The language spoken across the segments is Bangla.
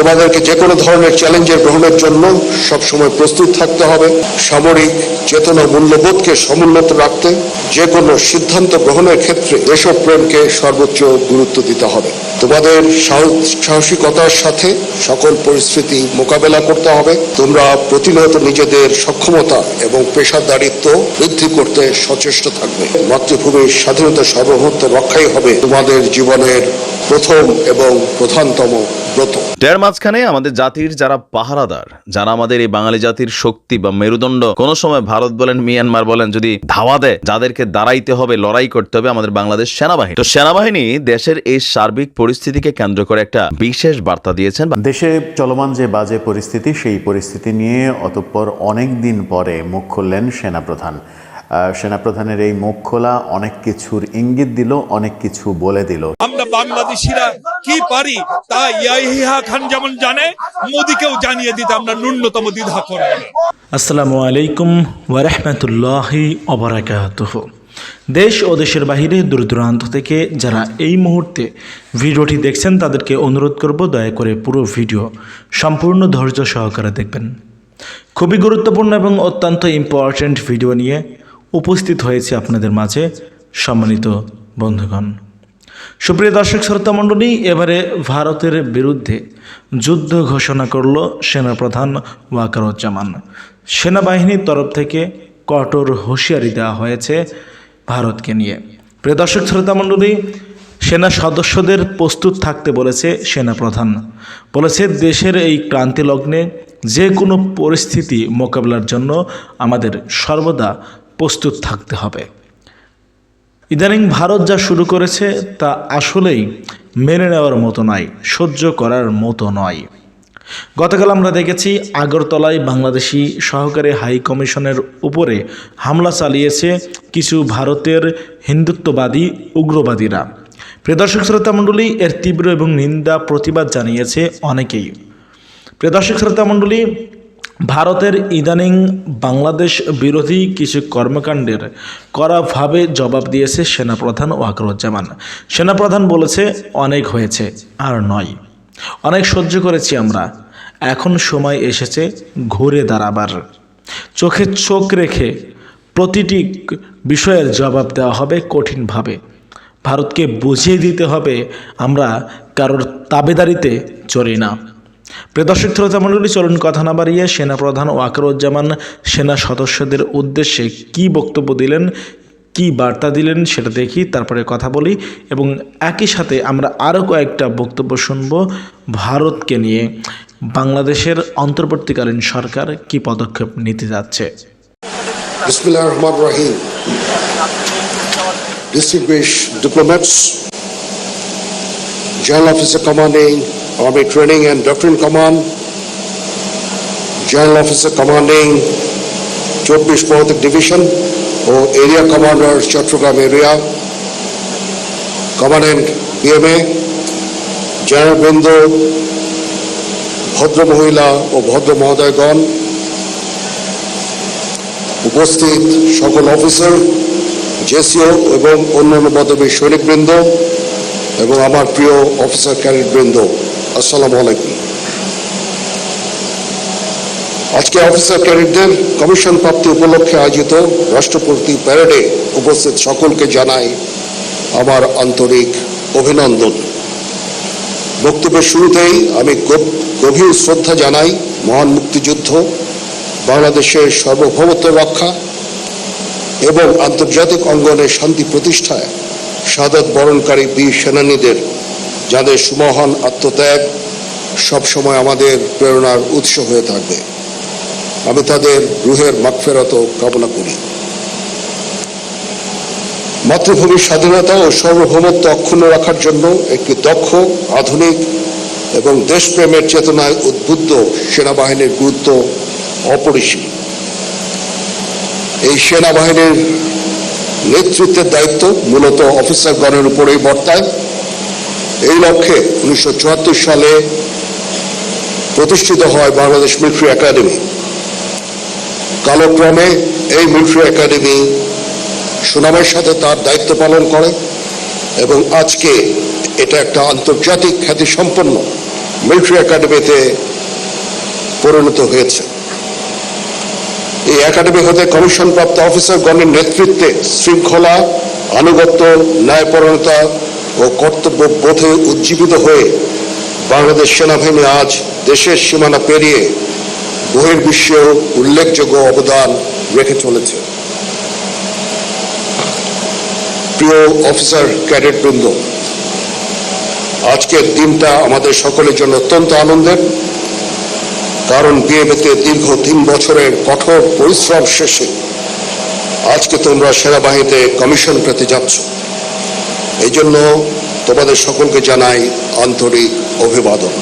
তোমাদেরকে যে কোনো ধরনের চ্যালেঞ্জের গ্রহণের জন্য সবসময় প্রস্তুত থাকতে হবে। সামরিক চেতনা মূল্যবোধকে সমুন্নত রাখতে যে কোনো সিদ্ধান্ত গ্রহণের ক্ষেত্রে এসব প্রেমকে সর্বোচ্চ গুরুত্ব দিতে হবে। তোমাদের সাহস- সাহসিকতার সাথে সকল পরিস্থিতি মোকাবেলা করতে হবে। তোমরা প্রতিনিয়ত নিজেদের সক্ষমতা এবং পেশাদারিত্ব বৃদ্ধি করতে সচেষ্ট থাকবে। মাতৃভূমির স্বাধীনতা সার্বভৌমত্ব রক্ষাই হবে তোমাদের জীবনের প্রথম এবং প্রধানতম এর মাঝখানে আমাদের জাতির যারা পাহারাদার, যারা আমাদের এই বাঙালি জাতির শক্তি বা মেরুদণ্ড, কোনো সময় ভারত বলেন, মিয়ানমার বলেন, যদি ধাওয়া দেয়, যাদেরকে দাঁড়াইতে হবে, লড়াই করতে হবে আমাদের বাংলাদেশ সেনাবাহিনী। তো সেনাবাহিনী দেশের এই সার্বিক পরিস্থিতিকে কেন্দ্র করে একটা বিশেষ বার্তা দিয়েছেন দেশে চলমান যে বাজে পরিস্থিতি, সেই পরিস্থিতি নিয়ে অতঃপর অনেক দিন পরে মুখ খুললেন সেনাপ্রধান। সেনাপ্রধানের এই মুখ খোলা অনেক কিছুর ইঙ্গিত দিল অনেক কিছু বলে দিল। আমরা বাংলাদেশিরা কি পারি তা ইয়াহিয়া খান যেমন জানে মোদিকেও জানিয়ে দিতে আমরা ন্যূনতম দ্বিধা করব আসসালামু আলাইকুম ওয়ারহমতুল্লাহি অবরাকাতুহ দেশ ও দেশের বাহিরে দূর দূরান্ত থেকে যারা এই মুহূর্তে ভিডিওটি দেখছেন তাদেরকে অনুরোধ করব দয়া করে পুরো ভিডিও সম্পূর্ণ ধৈর্য সহকারে দেখবেন। খুবই গুরুত্বপূর্ণ এবং অত্যন্ত ইম্পর্ট্যান্ট ভিডিও নিয়ে উপস্থিত হয়েছে আপনাদের মাঝে সম্মানিত বন্ধুগণ। সুপ্রিয় দর্শক, শ্রোতা মণ্ডলী, এবারে ভারতের বিরুদ্ধে যুদ্ধ ঘোষণা করল সেনাপ্রধান ওয়াকারুজ্জামান। সেনাবাহিনীর তরফ থেকে কঠোর হুঁশিয়ারি দেওয়া হয়েছে ভারতকে নিয়ে। প্রিয় দর্শক, শ্রোতা মণ্ডলী, সেনা সদস্যদের প্রস্তুত থাকতে বলেছে সেনাপ্রধান। বলেছে, দেশের এই ক্রান্তি লগ্নে যে কোনো পরিস্থিতি মোকাবেলার জন্য আমাদের সর্বদা প্রস্তুত থাকতে হবে। ইদানিং ভারত যা শুরু করেছে তা আসলেই মেনে নেওয়ার মতো নয়, সহ্য করার মতো নয়। গতকাল আমরা দেখেছি আগরতলায় বাংলাদেশি সহকারী হাই কমিশনের উপরে হামলা চালিয়েছে কিছু ভারতের হিন্দুত্ববাদী উগ্রবাদীরা। প্রিয় দর্শক শ্রোতা মণ্ডলী, এর তীব্র এবং নিন্দা প্রতিবাদ জানিয়েছে অনেকেই। প্রিয় দর্শক শ্রোতা মণ্ডলী ভারতের ইদানিং বাংলাদেশ বিরোধী কিছু কর্মকাণ্ডের কড়াভাবে জবাব দিয়েছে সেনাপ্রধান ওয়াকরুজ্জামান। সেনাপ্রধান বলেছে, অনেক হয়েছে, আর নয়। অনেক সহ্য করেছি আমরা। এখন সময় এসেছে ঘুরে দাঁড়াবার। চোখে চোখ রেখে প্রতিটি বিষয়ের জবাব দেওয়া হবে কঠিনভাবে। ভারতকে বুঝিয়ে দিতে হবে আমরা কারোর তাবেদারিতে চড়ি না। প্রিয় দর্শক শ্রোতা মণ্ডলী চলুন কথা না বাড়িয়ে সেনাপ্রধান ওয়াকারুজ্জামান সেনা সদস্যদের উদ্দেশ্যে কি বক্তব্য দিলেন কি বার্তা দিলেন সেটা দেখি তারপরে কথা বলি এবং একই সাথে আমরা আরও কয়েকটা বক্তব্য শুনব ভারতকে নিয়ে। বাংলাদেশের অন্তর্বর্তীকালীন সরকার কি পদক্ষেপ নিতে যাচ্ছে? distinguished diplomats, General Officer Army Training and Doctrine Command, General Officer Commanding চব্বিশ পদাতিক ডিভিশন ও area commander Chattogram area commandant BMA general বৃন্দ ভদ্র মহিলা ও ভদ্র মহোদয়গণ উপস্থিত সকল অফিসার জেসিও এবং অন্যান্য পদবীর সৈনিকবৃন্দ এবং আমার প্রিয় অফিসার ক্যাডেটবৃন্দ আসসালামু আলাইকুম। আজকে অফিসার ক্যাডেটদের কমিশন প্রাপ্তি উপলক্ষে আয়োজিত রাষ্ট্রপতি প্যারেডে উপস্থিত সকলকে জানাই আমার আন্তরিক অভিনন্দন। বক্তব্যের শুরুতেই আমি গভীর শ্রদ্ধা জানাই মহান মুক্তিযুদ্ধ, বাংলাদেশের সার্বভৌমত্ব রক্ষা এবং আন্তর্জাতিক অঙ্গনে শান্তি প্রতিষ্ঠায় সাদত বরণকারী বীর সেনানীদের যাদের সুমহান আত্মত্যাগ সবসময় আমাদের প্রেরণার উৎস হয়ে থাকবে। আমি তাদের রুহের মাগফেরত কামনা করি। মাতৃভূমির স্বাধীনতা ও সার্বভৌমত্ব অক্ষুণ্ণ রাখার জন্য একটি দক্ষ, আধুনিক এবং দেশপ্রেমের চেতনায় উদ্বুদ্ধ সেনাবাহিনীর গুরুত্ব অপরিসীম। এই সেনাবাহিনীর নেতৃত্বের দায়িত্ব মূলত অফিসারগণের উপরেই বর্তায়। এই লক্ষ্যে উনিশশো চুয়াত্তর সালে প্রতিষ্ঠিত হয় বাংলাদেশ মিলিটারি একাডেমি। কালক্রমে এই মিলিটারি একাডেমি সুনামের সাথে তার দায়িত্ব পালন করে এবং আজকে এটা একটা আন্তর্জাতিক খ্যাতিসম্পন্ন মিলিটারি একাডেমিতে পরিণত হয়েছে। এই একাডেমি হতে কমিশনপ্রাপ্ত অফিসারগণের নেতৃত্বে শৃঙ্খলা, আনুগত্য ন্যায়পরণতা ও কর্তব্য বোধে উজ্জীবিত হয়ে বাংলাদেশ সেনাবাহিনী আজ দেশের সীমানা পেরিয়ে বহির্বিশ্বেও উল্লেখযোগ্য অবদান রেখে চলেছে। প্রিয় অফিসার, ক্যাডেট বৃন্দ, আজকের দিনটা আমাদের সকলের জন্য অত্যন্ত আনন্দের, কারণ বিএমএতে দীর্ঘ তিন বছরের কঠোর পরিশ্রম শেষে আজকে তোমরা সেনাবাহিনীতে কমিশন পেতে যাচ্ছ। এই জন্য তোমাদের সকলকে জানাই আন্তরিক অভিবাদন।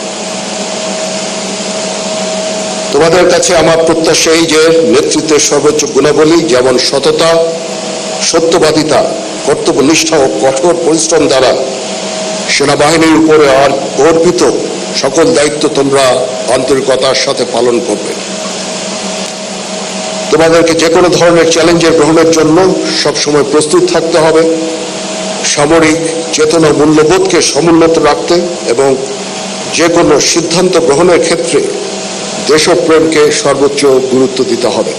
তোমাদের কাছে আমার প্রত্যাশা এই যে নেতৃত্বের সর্বোচ্চ গুণাবলী যেমন সততা, সত্যবাদিতা, কর্তব্যনিষ্ঠা ও কঠোর পরিশ্রম দ্বারা সেনাবাহিনীর উপরে আর অর্পিত সকল দায়িত্ব তোমরা আন্তরিকতার সাথে পালন করবে। তোমাদেরকে যে কোনো ধরনের চ্যালেঞ্জের গ্রহণের জন্য সবসময় প্রস্তুত থাকতে হবে। সামরিক চেতনা মূল্যবোধকে সমুন্নত রাখতে এবং যে কোনো সিদ্ধান্ত গ্রহণের ক্ষেত্রে দেশপ্রেমকে সর্বোচ্চ গুরুত্ব দিতে হবে।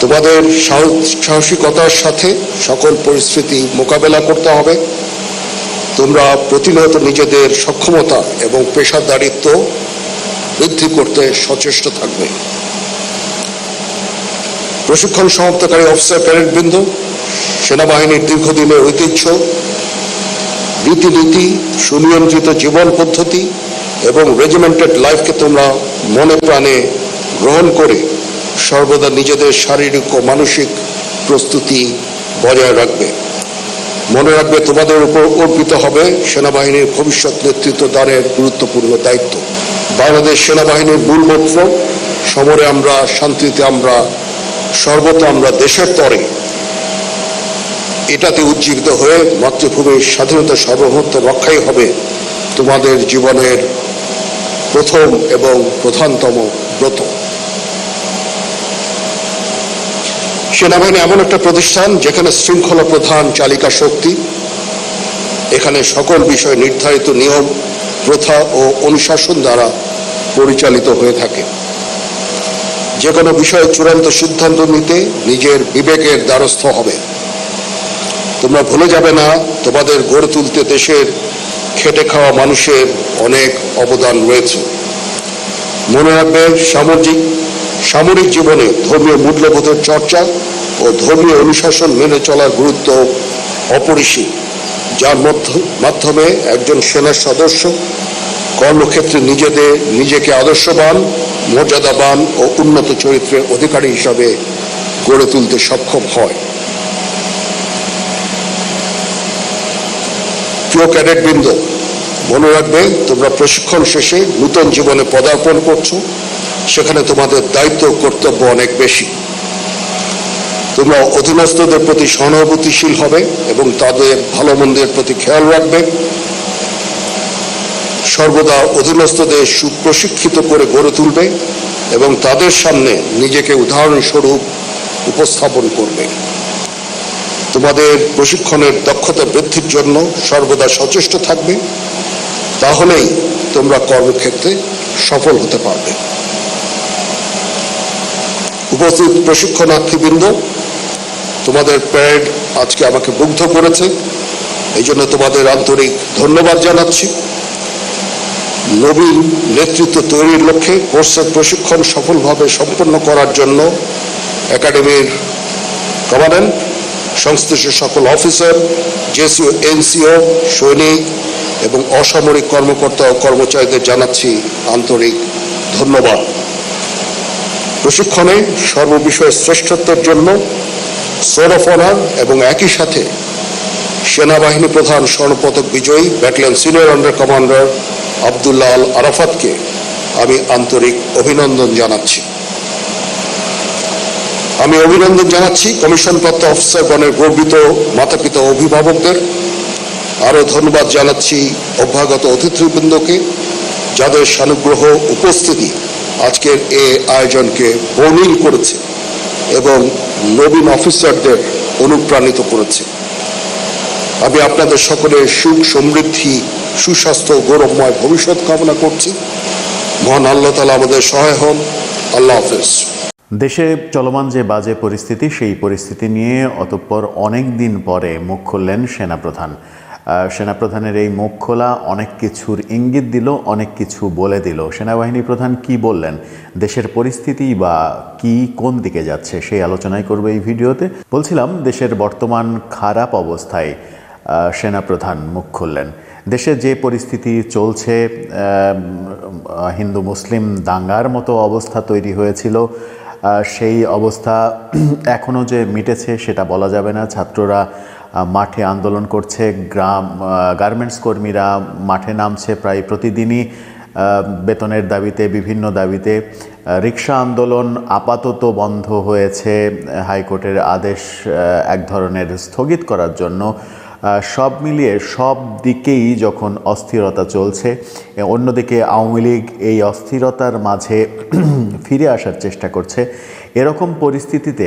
তোমাদের সাহস- সাহসিকতার সাথে সকল পরিস্থিতি মোকাবেলা করতে হবে। তোমরা প্রতিনিয়ত নিজেদের সক্ষমতা এবং পেশাদারিত্ব বৃদ্ধি করতে সচেষ্ট থাকবে। প্রশিক্ষণ সমাপ্তকারী অফিসার প্যারেড বৃন্দ সেনাবাহিনীর দীর্ঘদিনের ঐতিহ্য, রীতিনীতি, সুনিয়ন্ত্রিত জীবন পদ্ধতি এবং রেজিমেন্টেড লাইফকে তোমরা মনে প্রাণে গ্রহণ করে সর্বদা নিজেদের শারীরিক ও মানসিক প্রস্তুতি বজায় রাখবে। মনে রাখবে তোমাদের উপর অর্পিত হবে সেনাবাহিনীর ভবিষ্যৎ নেতৃত্ব দানের গুরুত্বপূর্ণ দায়িত্ব। বাংলাদেশ সেনাবাহিনীর মূল মন্ত্র সমরে আমরা, শান্তিতে আমরা সর্বত আমরা দেশের তরে এটাতে উজ্জীবিত হয়ে মাতৃভূমির স্বাধীনতা সার্বভৌমত্ব রক্ষাই হবে তোমাদের জীবনের প্রথম এবং প্রধানতম ব্রত। সেনাবাহিনী এমন একটা প্রতিষ্ঠান যেখানে শৃঙ্খলা প্রধান চালিকা শক্তি, এখানে সকল বিষয় নির্ধারিত নিয়ম, প্রথা ও অনুশাসন দ্বারা পরিচালিত হয়ে থাকে। যে কোনো বিষয়ে চূড়ান্ত সিদ্ধান্ত নিতে নিজের বিবেকের দ্বারস্থ হবে। তোমরা ভুলে যাবে না, তোমাদের গড়ে তুলতে দেশের খেটে খাওয়া মানুষের অনেক অবদান রয়েছে। মনে রাখবে সামাজিক সামরিক জীবনে ধর্মীয় মূল্যবোধের চর্চা ও ধর্মীয় অনুশাসন মেনে চলার গুরুত্ব অপরিসীম। যার মধ্য- মাধ্যমে একজন সেনার সদস্য কর্মক্ষেত্রে নিজেদের নিজেকে আদর্শবান, মর্যাদাবান ও উন্নত চরিত্রের অধিকারী হিসাবে গড়ে তুলতে সক্ষম হয়। প্রিয় ক্যাডেট বৃন্দ মনে রাখবে, তোমরা প্রশিক্ষণ শেষে নূতন জীবনে পদার্পণ করছ, সেখানে তোমাদের দায়িত্ব কর্তব্য অনেক বেশি। তোমরা অধীনস্থদের প্রতি সহানুভূতিশীল হবে এবং তাদের ভালো মন্দের প্রতি খেয়াল রাখবে। সর্বদা অধীনস্থদের সুপ্রশিক্ষিত করে গড়ে তুলবে এবং তাদের সামনে নিজেকে উদাহরণস্বরূপ উপস্থাপন করবে। তোমাদের প্রশিক্ষণের দক্ষতা বৃদ্ধির জন্য সর্বদা সচেষ্ট থাকবে, তাহলেই তোমরা কর্মক্ষেত্রে সফল হতে পারবে। উপস্থিত প্রশিক্ষণার্থীবৃন্দ, তোমাদের প্যারেড আজকে আমাকে মুগ্ধ করেছে। এই জন্য তোমাদের আন্তরিক ধন্যবাদ জানাচ্ছি। নবীন নেতৃত্ব তৈরির লক্ষ্যে কোর্সের প্রশিক্ষণ সফলভাবে সম্পন্ন করার জন্য একাডেমির কমান্ড্যান্ট সংশ্লিষ্ট সকল অফিসার জেসিও এনসিও, সৈনিক এবং অসামরিক কর্মকর্তা ও কর্মচারীদের জানাচ্ছি আন্তরিক ধন্যবাদ। প্রশিক্ষণে সর্ববিষয়ে শ্রেষ্ঠত্বের জন্য সোর অফ অনার এবং একই সাথে সেনাবাহিনী প্রধান স্বর্ণপদক বিজয়ী battalion senior under commander Abdullah Al আরাফাতকে আমি আন্তরিক অভিনন্দন জানাচ্ছি। আমি অভিনন্দন জানাচ্ছি কমিশনপ্রাপ্ত অফিসারগণের গর্বিত মাতাপিতা অভিভাবকদের। আরও ধন্যবাদ জানাচ্ছি অভ্যাগত অতিথিবৃন্দকে যাদের সানুগ্রহ উপস্থিতি আজকের এ আয়োজনকে বর্ণিল করেছে এবং নবীন অফিসারদের অনুপ্রাণিত করেছে। আমি আপনাদের সকলের সুখ সমৃদ্ধি, সুস্বাস্থ্য গৌরবময় ভবিষ্যৎ কামনা করছি। মহান আল্লাহ তালা আমাদের সহায় হন। আল্লাহ হাফেজ। দেশে চলমান যে বাজে পরিস্থিতি, সেই পরিস্থিতি নিয়ে অতঃপর অনেক দিন পরে মুখ খুললেন সেনাপ্রধান। সেনাপ্রধানের এই মুখ খোলা অনেক কিছুর ইঙ্গিত দিল, অনেক কিছু বলে দিল। সেনাবাহিনী প্রধান কি বললেন? দেশের পরিস্থিতি বা কি কোন দিকে যাচ্ছে, সেই আলোচনাই করবে এই ভিডিওতে। বলছিলাম, দেশের বর্তমান খারাপ অবস্থায় সেনাপ্রধান মুখ খুললেন। দেশে যে পরিস্থিতি চলছে হিন্দু, মুসলিম দাঙ্গার মতো অবস্থা তৈরি হয়েছিল সেই অবস্থা এখনও যে মিটেছে সেটা বলা যাবে না। ছাত্ররা মাঠে আন্দোলন করছে, গ্রাম গার্মেন্টস কর্মীরা মাঠে নামছে প্রায় প্রতিদিনই। বেতনের দাবিতে, বিভিন্ন দাবিতে রিক্সা আন্দোলন আপাতত বন্ধ হয়েছে। হাইকোর্টের আদেশ এক ধরনের স্থগিত করার জন্য সব মিলিয়ে সব দিকেই যখন অস্থিরতা চলছে অন্যদিকে আওয়ামী লীগ এই অস্থিরতার মাঝে ফিরে আসার চেষ্টা করছে। এরকম পরিস্থিতিতে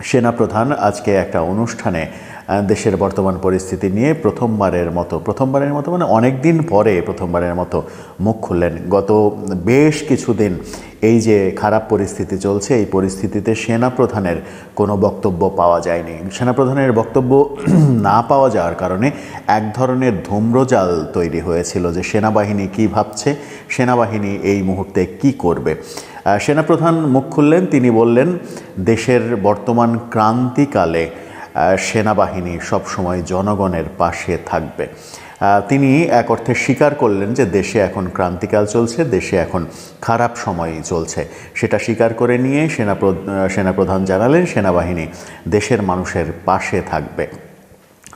সেনাপ্রধান আজকে একটা অনুষ্ঠানে দেশের বর্তমান পরিস্থিতি নিয়ে প্রথমবারের মতো প্রথমবারের মতো মানে অনেক দিন পরে প্রথমবারের মতো মুখ খুললেন। গত বেশ কিছুদিন এই যে খারাপ পরিস্থিতি চলছে, এই পরিস্থিতিতে সেনাপ্রধানের কোনো বক্তব্য পাওয়া যায়নি। সেনাপ্রধানের বক্তব্য না পাওয়া যাওয়ার কারণে এক ধরনের ধূম্রজাল তৈরি হয়েছিল যে সেনাবাহিনী কি ভাবছে, সেনাবাহিনী এই মুহূর্তে কি করবে। সেনাপ্রধান মুখ খুললেন, তিনি বললেন, দেশের বর্তমান ক্রান্তিকালে সেনাবাহিনী সবসময় জনগণের পাশে থাকবে। তিনি এক অর্থে স্বীকার করলেন যে দেশে এখন ক্রান্তিকাল চলছে দেশে এখন খারাপ সময়ই চলছে। সেটা স্বীকার করে নিয়ে আহ, সেনাপ্রধান জানালেন সেনাবাহিনী দেশের মানুষের পাশে থাকবে।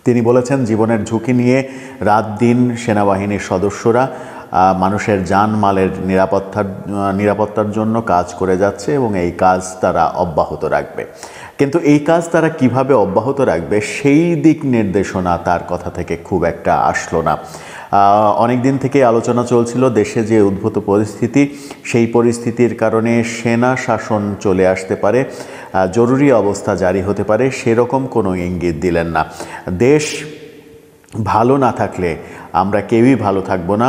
তিনি বলেছেন জীবনের ঝুঁকি নিয়ে রাত দিন সেনাবাহিনীর সদস্যরা মানুষের জানমালের নিরাপত্তার নিরাপত্তার জন্য কাজ করে যাচ্ছে এবং এই কাজ তারা অব্যাহত রাখবে। কিন্তু এই কাজ তারা কীভাবে অব্যাহত রাখবে সেই দিক নির্দেশনা তার কথা থেকে খুব একটা আসলো না। অনেক দিন থেকে আলোচনা চলছিল দেশে যে উদ্ভূত পরিস্থিতি, সেই পরিস্থিতির কারণে সেনা শাসন চলে আসতে পারে জরুরি অবস্থা জারি হতে পারে, সেরকম কোনো ইঙ্গিত দিলেন না। দেশ ভালো না থাকলে আমরা কেউই ভালো থাকব না,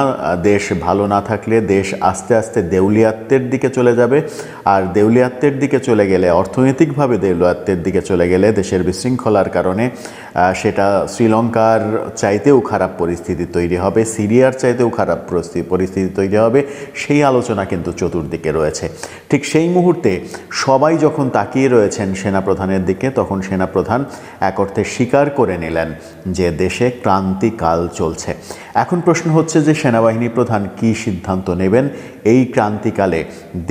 দেশ ভালো না থাকলে দেশ আস্তে আস্তে দেউলিয়াত্বের দিকে চলে যাবে। আর দেউলিয়াত্বের দিকে চলে গেলে, অর্থনৈতিকভাবে দেউলিয়াত্বের দিকে চলে গেলে দেশের বিশৃঙ্খলার কারণে সেটা শ্রীলঙ্কার চাইতেও খারাপ পরিস্থিতি তৈরি হবে, সিরিয়ার চাইতেও খারাপ পরিস্থিতি তৈরি হবে, সেই আলোচনা কিন্তু চতুর্দিকে রয়েছে। ঠিক সেই মুহূর্তে সবাই যখন তাকিয়ে রয়েছেন সেনাপ্রধানের দিকে, তখন সেনাপ্রধান এক অর্থে স্বীকার করে নিলেন যে দেশে ক্রান্তিকাল চলছে। এখন প্রশ্ন হচ্ছে যে সেনাবাহিনী প্রধান কি সিদ্ধান্ত নেবেন? এই ক্রান্তিকালে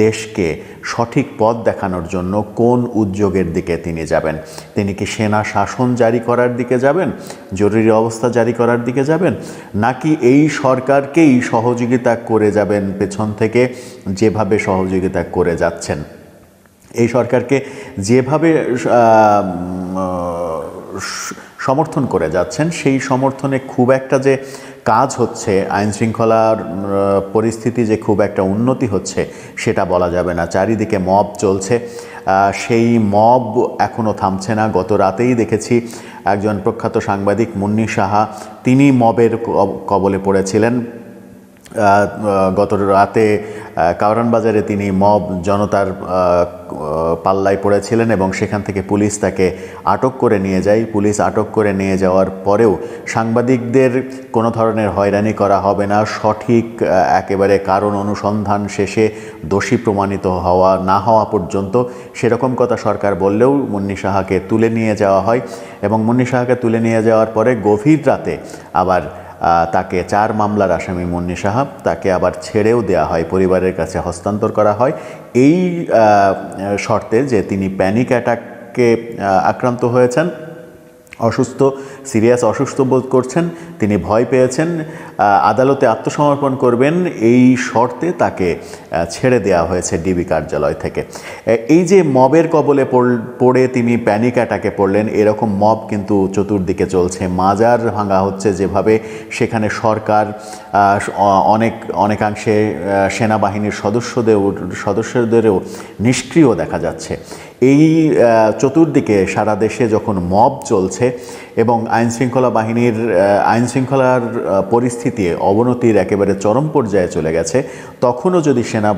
দেশকে সঠিক পথ দেখানোর জন্য কোন উদ্যোগের দিকে তিনি যাবেন? তিনি কি সেনা শাসন জারি করার দিকে যাবেন? জরুরি অবস্থা জারি করার দিকে যাবেন? নাকি এই সরকারকেই সহযোগিতা করে যাবেন পেছন থেকে, যেভাবে সহযোগিতা করে যাচ্ছেন? এই সরকারকে যেভাবে সমর্থন করে যাচ্ছেন, সেই সমর্থনে খুব একটা যে কাজ হচ্ছে আইন শৃঙ্খলার পরিস্থিতি যে খুব একটা উন্নতি হচ্ছে, সেটা বলা যাবে না। চারিদিকে মব চলছে। সেই মব এখনও থামছে না। গত রাতেই দেখেছি একজন প্রখ্যাত সাংবাদিক মুন্নি সাহা, তিনি মবের কবলে পড়েছিলেন। গত রাতে কাওরান বাজারে তিনি মব জনতার পাল্লায় পড়েছিলেন এবং সেখান থেকে পুলিশ তাকে আটক করে নিয়ে যায়। পুলিশ আটক করে নিয়ে যাওয়ার পরেও সাংবাদিকদের কোনো ধরনের হয়রানি করা হবে না। সঠিক একেবারে কারণ অনুসন্ধান শেষে দোষী প্রমাণিত হওয়া, না হওয়া পর্যন্ত সেরকম কথা সরকার বললেও মুন্নি সাহাকে তুলে নিয়ে যাওয়া হয় এবং মুন্নি সাহাকে তুলে নিয়ে যাওয়ার পরে গভীর রাতে আবার তাকে চার মামলার আসামি মুন্নি সাহাব, তাকে আবার ছেড়েও দেয়া হয়, পরিবারের কাছে হস্তান্তর করা হয়। এই শর্তে যে তিনি প্যানিক অ্যাটাককে আক্রান্ত হয়েছেন অসুস্থ, সিরিয়াস অসুস্থ বোধ করছেন, তিনি ভয় পেয়েছেন আদালতে আত্মসমর্পণ করবেন, এই শর্তে তাকে ছেড়ে দেওয়া হয়েছে ডিবি কার্যালয় থেকে। এই যে মবের কবলে পড়- তিনি প্যানিক অ্যাটাকে পড়লেন, এরকম মব কিন্তু চতুর্দিকে চলছে। মাজার ভাঙা হচ্ছে যেভাবে, সেখানে সরকার অনেক, অনেকাংশে সেনাবাহিনীর সদস্যদের, সদস্যদেরও নিষ্ক্রিয় দেখা যাচ্ছে। এই চতুর্দিকে সারা দেশে যখন মব চলছে এবং আইন শৃঙ্খলা বাহিনীর আইন শৃঙ্খলার পরিস্থিতি, অবনতির একেবারে চরম পর্যায়ে চলে গেছে, তখনও যদি সেনা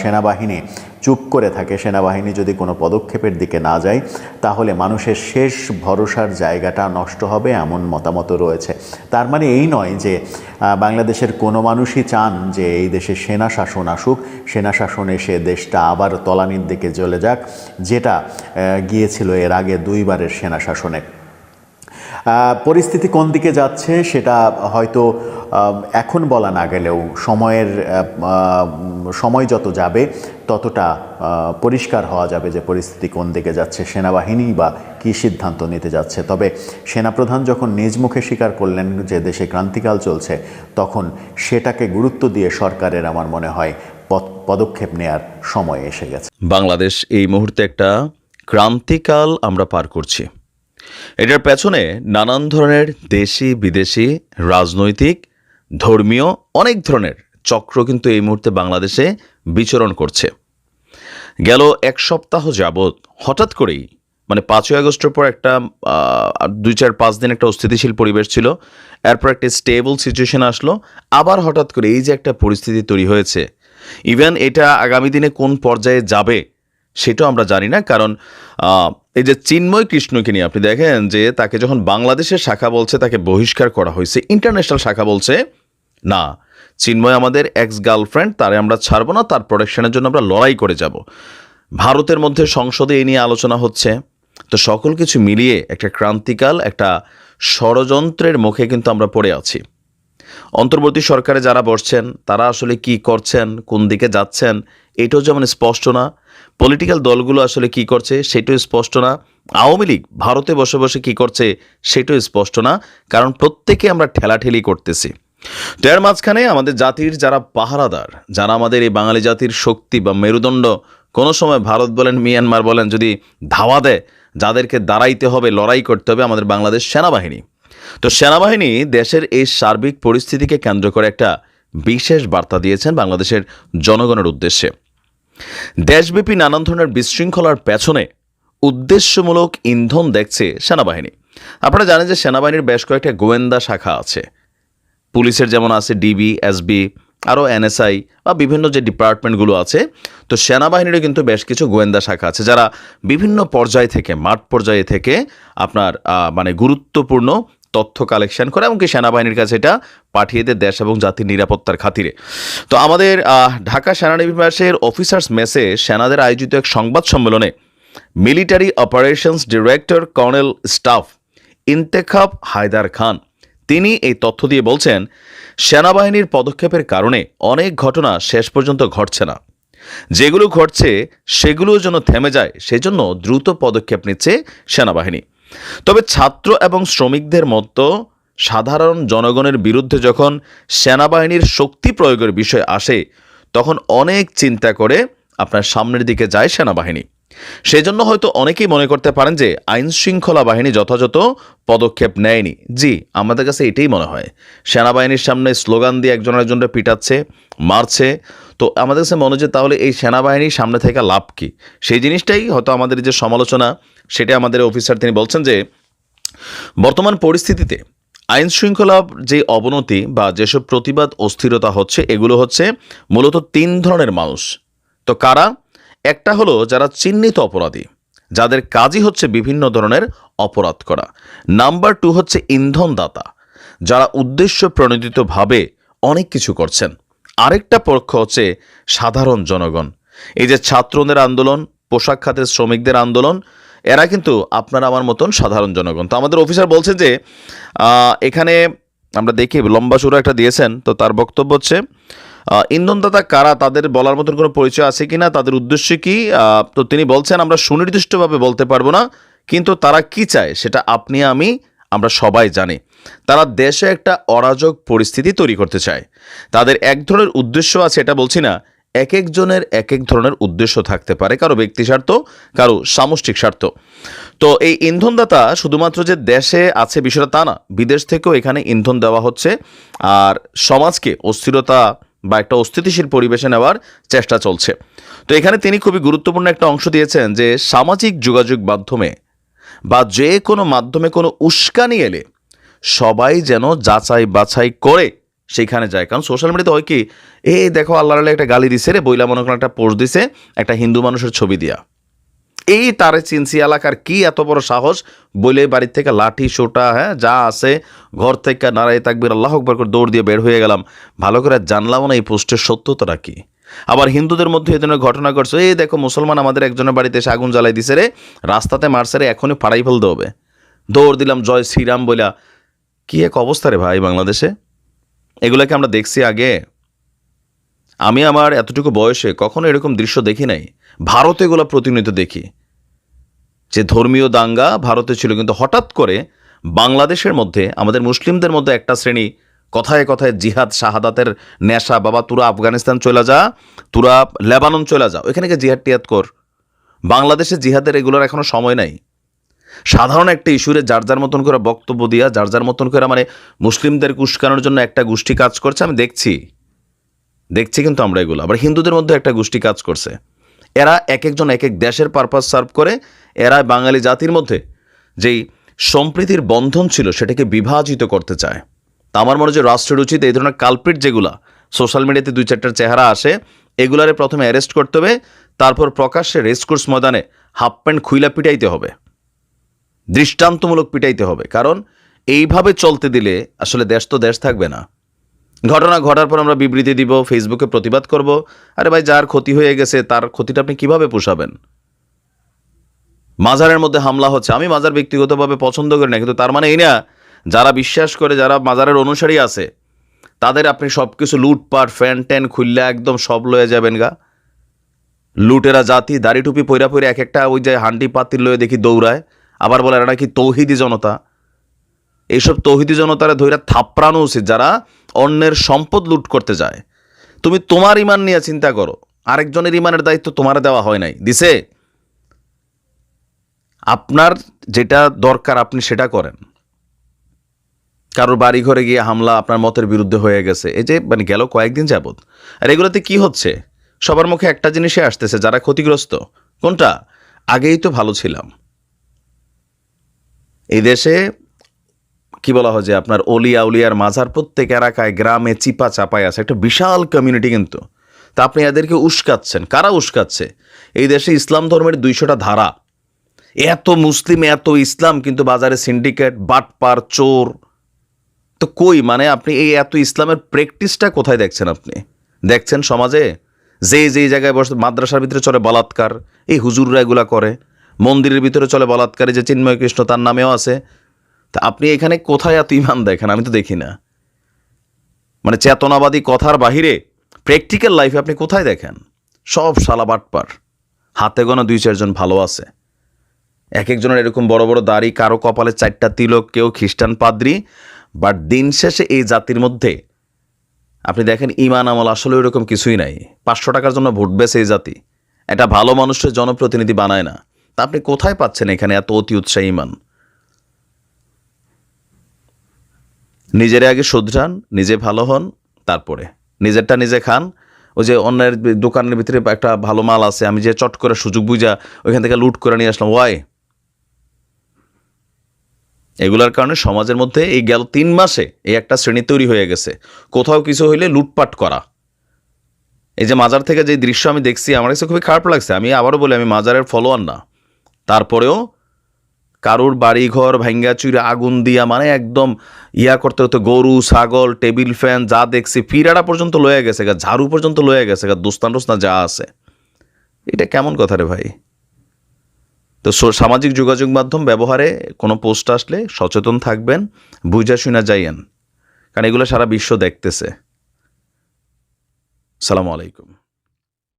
সেনাবাহিনী চুপ করে থাকে, সেনাবাহিনী যদি কোনো পদক্ষেপের দিকে না যায়, তাহলে মানুষের শেষ ভরসার জায়গাটা নষ্ট হবে এমন মতামত রয়েছে। তার মানে এই নয় যে বাংলাদেশের কোনো মানুষই চান যে এই দেশে সেনা শাসন আসুক, সেনা শাসন এসে দেশটা আবার তলানির দিকে চলে যাক, যেটা গিয়েছিল এর আগে দুইবারের সেনা শাসনে। পরিস্থিতি কোন দিকে যাচ্ছে সেটা হয়তো এখন বলা না গেলেও সময়ের সময় যত যাবে ততটা পরিষ্কার হওয়া যাবে যে পরিস্থিতি কোন দিকে যাচ্ছে সেনাবাহিনী বা কী সিদ্ধান্ত নিতে যাচ্ছে। তবে সেনাপ্রধান যখন নিজ মুখে স্বীকার করলেন যে দেশে ক্রান্তিকাল চলছে, তখন সেটাকে গুরুত্ব দিয়ে সরকারের আমার মনে হয় পদ- পদক্ষেপ নেয়ার সময় এসে গেছে। বাংলাদেশ এই মুহূর্তে একটা ক্রান্তিকাল আমরা পার করছি। এটার পেছনে নানান ধরনের দেশি, বিদেশি, রাজনৈতিক, ধর্মীয় অনেক ধরনের চক্র কিন্তু এই মুহূর্তে বাংলাদেশে বিচরণ করছে। গেল এক সপ্তাহ যাবৎ হঠাৎ করেই মানে পাঁচই আগস্টের পর একটা দুই চার পাঁচ দিন একটা অস্থিতিশীল পরিবেশ ছিল, এরপর একটা স্টেবল সিচুয়েশন আসলো, আবার হঠাৎ করে এই যে একটা পরিস্থিতি তৈরি হয়েছে ইভেন এটা আগামী দিনে কোন পর্যায়ে যাবে সেটাও আমরা জানি না, কারণ এই যে চিন্ময় কৃষ্ণকে নিয়ে আপনি দেখেন যে তাকে যখন বাংলাদেশের শাখা বলছে তাকে বহিষ্কার করা হয়েছে, ইন্টারন্যাশনাল শাখা বলছে, না, চিন্ময় আমাদের এক্স গার্লফ্রেন্ড তারে আমরা ছাড়বো না, তার প্রোটেকশনের জন্য আমরা লড়াই করে যাব। ভারতের মধ্যে সংসদে এই নিয়ে আলোচনা হচ্ছে, তো সকল কিছু মিলিয়ে একটা ক্রান্তিকাল, একটা ষড়যন্ত্রের মুখে কিন্তু আমরা পড়ে আছি। অন্তর্বর্তী সরকারে যারা বসছেন, তারা আসলে কি করছেন, কোন দিকে যাচ্ছেন এটাও যেমন স্পষ্ট না পলিটিক্যাল দলগুলো আসলে কি করছে সেটাও স্পষ্ট না, আওয়ামী লীগ ভারতে বসে বসে কি করছে সেটাও স্পষ্ট না, কারণ প্রত্যেকে আমরা ঠেলাঠেলি করতেছি। তো এর মাঝখানে আমাদের জাতির যারা পাহারাদার, যারা আমাদের এই বাঙালি জাতির শক্তি বা মেরুদণ্ড, কোনো সময় ভারত বলেন, মিয়ানমার বলেন, যদি ধাওয়া দেয়, যাদেরকে দাঁড়াইতে হবে, লড়াই করতে হবে আমাদের বাংলাদেশ সেনাবাহিনী। তো সেনাবাহিনী দেশের এই সার্বিক পরিস্থিতিকে কেন্দ্র করে একটা বিশেষ বার্তা দিয়েছেন বাংলাদেশের জনগণের উদ্দেশ্যে। দেশব্যাপী নানান ধরনের বিশৃঙ্খলার পেছনে উদ্দেশ্যমূলক ইন্ধন দেখছে সেনাবাহিনী। আপনারা জানেন যে সেনাবাহিনীর বেশ কয়েকটা গোয়েন্দা শাখা আছে। পুলিশের যেমন আছে ডিবি, এসবি, আরও এনএসআই বা বিভিন্ন যে ডিপার্টমেন্টগুলো আছে, তো সেনাবাহিনীরও কিন্তু বেশ কিছু গোয়েন্দা শাখা আছে যারা বিভিন্ন পর্যায় থেকে, মাঠ পর্যায়ে থেকে আপনার মানে গুরুত্বপূর্ণ তথ্য কালেকশন করে এমনকি সেনাবাহিনীর কাছে এটা পাঠিয়ে দেয় দেশ এবং জাতির নিরাপত্তার খাতিরে। তো আমাদের ঢাকা সেনানিবাসের অফিসার্স মেসে সেনাদের আয়োজিত এক সংবাদ সম্মেলনে military operations director colonel staff Intekhab Haider Khan, তিনি এই তথ্য দিয়ে বলছেন, সেনাবাহিনীর পদক্ষেপের কারণে অনেক ঘটনা শেষ পর্যন্ত ঘটছে না। যেগুলো ঘটছে সেগুলো যেন থেমে যায়, সেজন্য দ্রুত পদক্ষেপ নিচ্ছে সেনাবাহিনী। তবে ছাত্র এবং শ্রমিকদের মতো সাধারণ জনগণের বিরুদ্ধে যখন সেনাবাহিনীর শক্তি প্রয়োগের বিষয় আসে, তখন অনেক চিন্তা করে আপনার সামনের দিকে যায় সেনাবাহিনী। সেজন্য হয়তো অনেকেই মনে করতে পারেন যে আইন শৃঙ্খলা বাহিনী যথাযথ পদক্ষেপ নেয়নি। জি, আমাদের কাছে এটাই মনে হয়। সেনাবাহিনীর সামনে স্লোগান দিয়ে একজন একজনকে পিটাচ্ছে, মারছে। তো আমাদের কাছে মনে হচ্ছে তাহলে এই সেনাবাহিনীর সামনে থেকে লাভ কি? সেই জিনিসটাই হয়তো আমাদের যে সমালোচনা সেটা আমাদের অফিসার তিনি বলছেন যে, বর্তমান পরিস্থিতিতে আইন শৃঙ্খলার যে অবনতি বা যেসব প্রতিবাদ অস্থিরতা হচ্ছে, এগুলো হচ্ছে মূলত তিন ধরনের মানুষ। তো কারা? একটা হলো যারা চিহ্নিত অপরাধী, যাদের কাজই হচ্ছে বিভিন্ন ধরনের অপরাধ করা। নাম্বার টু হচ্ছে ইন্ধনদাতা, যারা উদ্দেশ্য প্রণোদিতভাবে অনেক কিছু করছেন। আরেকটা পক্ষ হচ্ছে সাধারণ জনগণ, এই যে ছাত্রদের আন্দোলন, পোশাক খাতের শ্রমিকদের আন্দোলন এরা কিন্তু আপনারা আমার মতন সাধারণ জনগণ। তো আমাদের অফিসার বলছে যে এখানে আমরা দেখি, লম্বা সুরা একটা দিয়েছেন। তো তার বক্তব্য হচ্ছে ইন্ধনদাতা কারা, তাদের বলার মতন কোনো পরিচয় আছে কি না তাদের উদ্দেশ্য কি? তো তিনি বলছেন, আমরা সুনির্দিষ্টভাবে বলতে পারব না, কিন্তু তারা কি চায়, সেটা আপনি, আমি, আমরা সবাই জানি। তারা দেশে একটা অরাজক পরিস্থিতি তৈরি করতে চায়। তাদের এক ধরনের উদ্দেশ্য আছে, এটা বলছি না এক একজনের এক এক ধরনের উদ্দেশ্য থাকতে পারে, কারও ব্যক্তি স্বার্থ, কারও সামষ্টিক স্বার্থ। তো এই ইন্ধনদাতা শুধুমাত্র যে দেশে আছে বিষয়টা তা না, বিদেশ থেকেও এখানে ইন্ধন দেওয়া হচ্ছে, আর সমাজকে অস্থিরতা বা একটা অস্থিতিশীল পরিবেশে নেওয়ার চেষ্টা চলছে। তো এখানে তিনি খুবই গুরুত্বপূর্ণ একটা অংশ দিয়েছেন যে সামাজিক যোগাযোগ মাধ্যমে বা যে কোনো মাধ্যমে কোনো উস্কানি এলে সবাই যেন যাচাই বাছাই করে সেখানে যায়। কারণ সোশ্যাল মিডিয়াতে হয় কি এই দেখো আল্লাহ আল্লাহ একটা গালি দিছে রে, বইলা মনে করেন একটা পোস্ট দিছে, একটা হিন্দু মানুষের ছবি দিয়া। এই তারে চিনসি এলাকার কি এত বড় সাহস বলে বাড়ির থেকে লাঠি সোটা হ্যাঁ যা আছে, ঘর থেকে নারায় তাকবির, আল্লাহ আকবর করে দৌড় দিয়ে বের হয়ে গেলাম। ভালো করে জানলাম না এই পোস্টের সত্যতাটা কি। আবার হিন্দুদের মধ্যে এই ঘটনা ঘটছে, এই দেখো মুসলমান আমাদের একজনের বাড়িতে এসে আগুন জ্বালাই দিছে রে, রাস্তাতে মারছে রে, এখনই ফাড়াই ফেলতে হবে। দৌড় দিলাম, জয় শ্রীরাম বইলা। কি এক অবস্থা রে ভাই বাংলাদেশে। এগুলোকে আমরা দেখছি আগে। আমি আমার এতটুকু বয়সে কখনো এরকম দৃশ্য দেখি নাই। ভারতে এগুলো প্রতিনিয়ত দেখি। যে ধর্মীয় দাঙ্গা ভারতে ছিল, কিন্তু হঠাৎ করে বাংলাদেশের মধ্যে, আমাদের মুসলিমদের মধ্যে একটা শ্রেণি, কথায় কথায় জিহাদ, শাহাদাতের নেশা, বাবা, তুরা আফগানিস্তান চলে যা, তুরা লেবানন চলে যা। ওইখানে গিয়ে জিহাদ টিহাদ কর। বাংলাদেশে জিহাদের এগুলোর এখনও সময় নাই। সাধারণ একটা ইস্যুরে যার যার মতন করে বক্তব্য দিয়া, যার যার মতন করে মানে মুসলিমদের উস্কানোর জন্য একটা গোষ্ঠী কাজ করছে, আমি দেখছি। দেখছি কিন্তু আমরা এগুলো। আবার হিন্দুদের মধ্যে একটা গোষ্ঠী কাজ করছে। এরা এক একজন এক এক দেশের পারপাস সার্ভ করে, এরা বাঙালি জাতির মধ্যে যেই সম্প্রীতির বন্ধন ছিল সেটাকে বিভাজিত করতে চায়। তা আমার মনে হয় রাষ্ট্রের উচিত এই ধরনের কালপিট যেগুলা, সোশ্যাল মিডিয়াতে দুই চারটার চেহারা আসে, এগুলারে প্রথমে অ্যারেস্ট করতে হবে, তারপর প্রকাশ্যে রেসকোর্স ময়দানে হাফ প্যান্ট খুইলা পিটাইতে হবে। দৃষ্টান্তমূলক পিটাইতে হবে। কারণ এইভাবে চলতে দিলে আসলে দেশ তো দেশ থাকবে না। ঘটনা ঘটার পর আমরা বিবৃতি দিব ফেসবুকে প্রতিবাদ করব, আরে ভাই যার ক্ষতি হয়ে গেছে তার ক্ষতিটা আপনি কীভাবে পোষাবেন? মাজারের মধ্যে হামলা হচ্ছে, আমি মাজার ব্যক্তিগতভাবে পছন্দ করি না, কিন্তু তার মানে এই না, যারা বিশ্বাস করে, যারা মাজারের অনুসারী আছে, তাদের আপনি সব কিছু লুটপাট, ফ্যান ট্যান খুললে একদম সব লয়ে যাবেন গা। লুটেরা জাতি, দাড়ি টুপি পৈরা পইরা এক একটা ওই যে হান্ডি পাতিল লয়ে দেখি দৌড়ায়। আবার বলে, এরা নাকি তৌহিদি জনতা। এইসব তৌহিদি জনতারা ধৈরা থাপড়ানো উচিত, যারা অন্যের সম্পদ লুট করতে যায়। তুমি তোমার ইমান নিয়ে চিন্তা করো। আরেকজনের ইমানের দায়িত্ব তোমার দেওয়া হয় নাই। দিছে? আপনার যেটা দরকার, আপনি সেটা করেন। কারোর বাড়ি ঘরে গিয়ে হামলা আপনার মতের বিরুদ্ধে হয়ে গেছে। এই যে মানে গেল কয়েকদিন যাবৎ। আর এগুলোতে কি হচ্ছে? সবার মুখে একটা জিনিসই আসতেছে, যারা ক্ষতিগ্রস্ত। কোনটা? আগেই তো ভালো ছিলাম। এই দেশে কি বলা হয় যে আপনার অলিয়া উলিয়ার মাঝার প্রত্যেক এলাকায় গ্রামে চিপা চাপায় আছে, একটা বিশাল কমিউনিটি কিন্তু। তা আপনি এদেরকে উস্কাচ্ছেন, কারা উস্কাচ্ছে? এই দেশে ইসলাম ধর্মের দুইশোটা ধারা। এত মুসলিম, এত ইসলাম কিন্তু বাজারে সিন্ডিকেট বাটপার, চোর। তো কই মানে আপনি এই এত ইসলামের প্র্যাকটিসটা কোথায় দেখছেন আপনি? দেখছেন সমাজে? যে যেই জায়গায় বসে মাদ্রাসার ভিতরে চলে বলাৎকার, এই হুজুররা এগুলা করে। মন্দিরের ভিতরে চলে বলাৎকারী যে চিন্ময় কৃষ্ণ, তার নামেও আছে। তা আপনি এখানে কোথায় এত ইমান দেখেন? আমি তো দেখি না। মানে চেতনাবাদী কথার বাহিরে প্র্যাকটিক্যাল লাইফে আপনি কোথায় দেখেন? সব শালা বাটপার। হাতে গোনা দুই চারজন ভালো আছে। এক একজনের এরকম বড় বড় দাড়ি, কারও কপালে চারটা তিলক, কেউ খ্রিস্টান পাদ্রি। বাট দিন শেষে এই জাতির মধ্যে আপনি দেখেন, ইমান আমল আসলে ওইরকম কিছুই নাই। পাঁচশো টাকার জন্য ভোট বেছে এই জাতি। এটা ভালো মানুষের জনপ্রতিনিধি বানায় না। তা আপনি কোথায় পাচ্ছেন এখানে এত অতি উৎসাহী মান নিজের আগে শুধরান, নিজে ভালো হন, তারপরে। নিজেরটা নিজে খান। ওই যে অন্যের দোকানের ভিতরে একটা ভালো মাল আছে, আমি যে চট করে সুযোগ বুঝা ওইখান থেকে লুট করে নিয়ে আসলাম, ওয়াই? এগুলার কারণে সমাজের মধ্যে এই গেল তিন মাসে এই একটা শ্রেণি তৈরি হয়ে গেছে। কোথাও কিছু হইলে লুটপাট করা। এই যে মাজার থেকে যে দৃশ্য আমি দেখছি, আমার কাছে খুবই খারাপ লাগছে। আমি আবারও বলি, আমি মাজারের ফলোয়ার না। তারপরেও কারুর বাড়ি ঘর ভাঙ্গা চুরে আগুন দিয়া মানে একদম ইয়া করতে হতো গরু, ছাগল, টেবিল ফ্যান যা দেখছি ফিরাটা পর্যন্ত লয়ে গেছে গা, ঝাড়ু পর্যন্ত লয়ে গেছে গা দোস্তান টোস্তান যা আছে। এটা কেমন কথা রে ভাই? তো সামাজিক যোগাযোগ মাধ্যম ব্যবহারে কোনো পোস্ট আসলে সচেতন থাকবেন, বুঝা শুনা যাইয়েন। কারণ এগুলো সারা বিশ্ব দেখতেছে। সালাম আলাইকুম।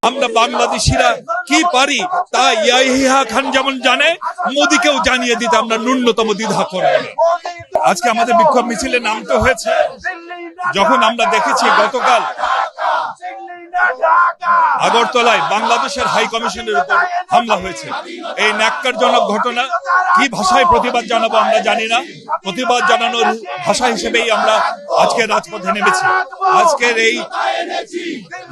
আমরা বাংলাদেশিরা কি পারি তা ইয়াহিহা খান যেমন জানে, মোদীকেও জানিয়ে দিতে আমরা ন্যূনতম দ্বিধা করব আজকে আমাদের বিক্ষোভ মিছিলে নামতে হয়েছে। যখন আমরা দেখেছি গতকাল আগরতলায় বাংলাদেশের হাই কমিশনের উপর হামলা হয়েছে। এই ন্যাক্কারজনক ঘটনা কি ভাষায় প্রতিবাদ জানাব আমরা জানি না। প্রতিবাদ জানানোর ভাষা হিসেবেই আমরা আজকে রাজপথে নেমেছি। আজকের এই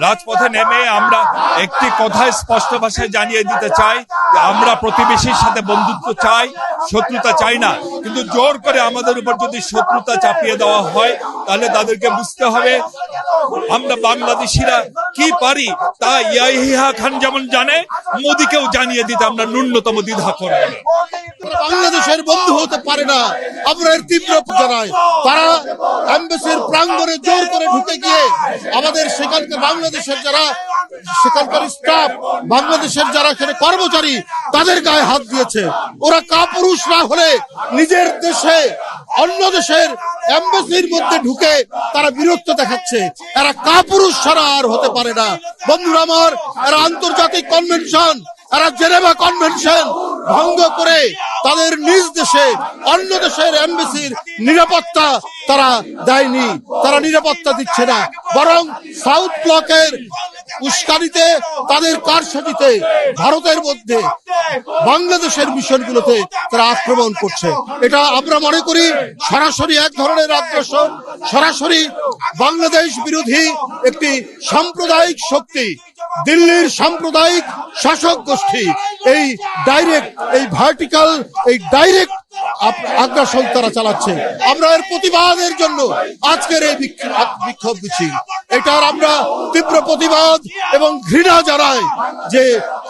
রাজপথে নেমে আমরা একটি কথায় স্পষ্ট ভাষায় জানিয়ে দিতে চাই যে আমরা প্রতিবেশীর সাথে বন্ধুত্ব চাই, শত্রুতা চাই না। কিন্তু জোর করে আমাদের উপর যদি শত্রুতা চাপিয়ে দেওয়া হয়, তাহলে তাদেরকে বুঝতে হবে আমরা বাংলাদেশিরা কি পারি খান যেমন জানে জানিয়ে দিতে আমরা ন্যূনতম দ্বিধা বাংলাদেশের বন্ধু হতে পারে না, আমরা এর তীব্র জানাই তারা অ্যাম্বাসির প্রাঙ্গণে জোর করে ঢুকে গিয়ে আমাদের সেখানকার বাংলাদেশের যারা সেখানকার স্টাফ বাংলাদেশের যারা এখানে কর্মচারী তাদের গায়ে হাত দিয়েছে। ওরা কাপুরুষ না হলে নিজের দেশে, অন্য দেশের এম্বাসির মধ্যে ঢুকে তারা বিরক্ত দেখাচ্ছে। এরা কাপুরুষ ছাড়া আর হতে পারে না। বন্ধুরা আমার, এরা আন্তর্জাতিক কনভেনশন এরা জেনেভা কনভেনশন ভঙ্গ করে তাদের নিজ দেশে, অন্য দেশের এমবেসির নিরাপত্তা তারা দেয়নি। তারা নিরাপত্তা দিচ্ছে না। বরং সাউথ ব্লকের উস্কানিতে, তাদের কারসাজিতে, ভারতের মধ্যে, বাংলাদেশের মিশনগুলোতে তারা আক্রমণ করছে। এটা আমরা মনে করি সরাসরি এক ধরনের আগ্রাসন, সরাসরি বাংলাদেশ বিরোধী একটি সাম্প্রদায়িক শক্তি, দিল্লির সাম্প্রদায়িক শাসক গোষ্ঠী, এই ডাইরেক্ট এই ভার্টিক্যাল এই ডাইরেক্ট আগ্রাসন তারা চালাচ্ছে। আমরা এর প্রতিবাদের জন্য আজকের এই বিক্ষোভ মিছিল এটার আমরা তীব্র প্রতিবাদ এবং ঘৃণা জানাই যে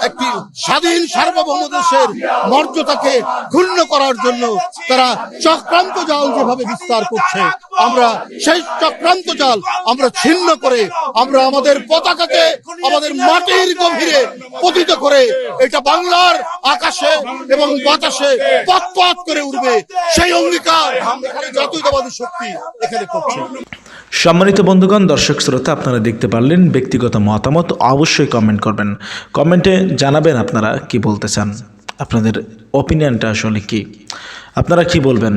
একটি স্বাধীন সার্বভৌম দেশের মর্যাদাকে ক্ষুণ্ণ করার জন্য তারা চক্রান্ত জাল যেভাবে বিস্তার করছে, আমরা সেই চক্রান্ত জাল আমরা ছিন্ন করে আমরা আমাদের পতাকাকে আমাদের মাটির গভীরে পতিত করে এটা বাংলার আকাশে এবং বাতাসে পথ পথ করে উঠবে সেই অঙ্গীকার জাতীয়তাবাদী শক্তি এখানে করছে। সম্মানিত বন্ধুগণ, দর্শক শ্রোতা আপনারা দেখতে পারলেন ব্যক্তিগত মতামত, অবশ্যই কমেন্ট করবেন। কমেন্টে জানাবেন আপনারা কি বলতে চান। আপনাদের অপিনিয়নটা আসলে কি? আপনারা কি বলবেন?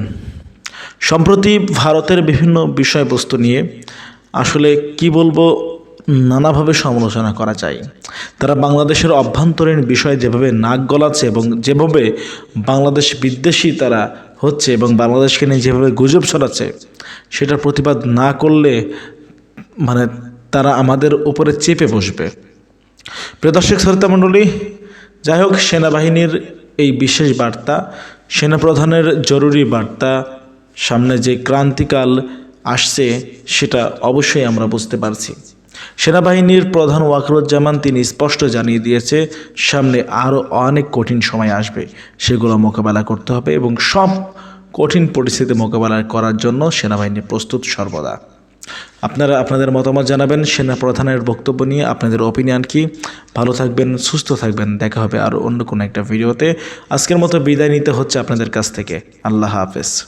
সম্প্রতি ভারতের বিভিন্ন বিষয়বস্তু নিয়ে আসলে কি বলব, নানাভাবে সমালোচনা করা যায়। তারা বাংলাদেশের অভ্যন্তরীণ বিষয়ে যেভাবে নাক গলাচ্ছে এবং যেভাবে বাংলাদেশ বিদ্বেষী তারা হচ্ছে এবং বাংলাদেশকে নিয়ে যেভাবে গুজব ছড়াচ্ছে, সেটার প্রতিবাদ না করলে মানে তারা আমাদের উপরে চেপে বসবে। প্রিয় দর্শক শ্রোতা মণ্ডলী যাই হোক, সেনাবাহিনীর এই বিশেষ বার্তা, সেনাপ্রধানের জরুরি বার্তা, সামনে যে ক্রান্তিকাল আসছে, সেটা অবশ্যই আমরা বুঝতে পারছি। সেনাবাহিনীর প্রধান ওয়াকরুজ্জামান তিনি স্পষ্ট জানিয়ে দিয়েছে, সামনে আরও অনেক কঠিন সময় আসবে, সেগুলো মোকাবেলা করতে হবে এবং সব কঠিন পরিস্থিতি মোকাবেলা করার জন্য সেনাবাহিনী প্রস্তুত সর্বদা। আপনারা আপনাদের মতামত জানাবেন। সেনা প্রধানের বক্তব্য নিয়ে আপনাদের অপিনিয়ন কি? ভালো থাকবেন, সুস্থ থাকবেন। দেখা হবে আর অন্য কোনো একটা ভিডিওতে আজকের মতো বিদায় নিতে হচ্ছে আপনাদের কাছ থেকে। আল্লাহ হাফেজ।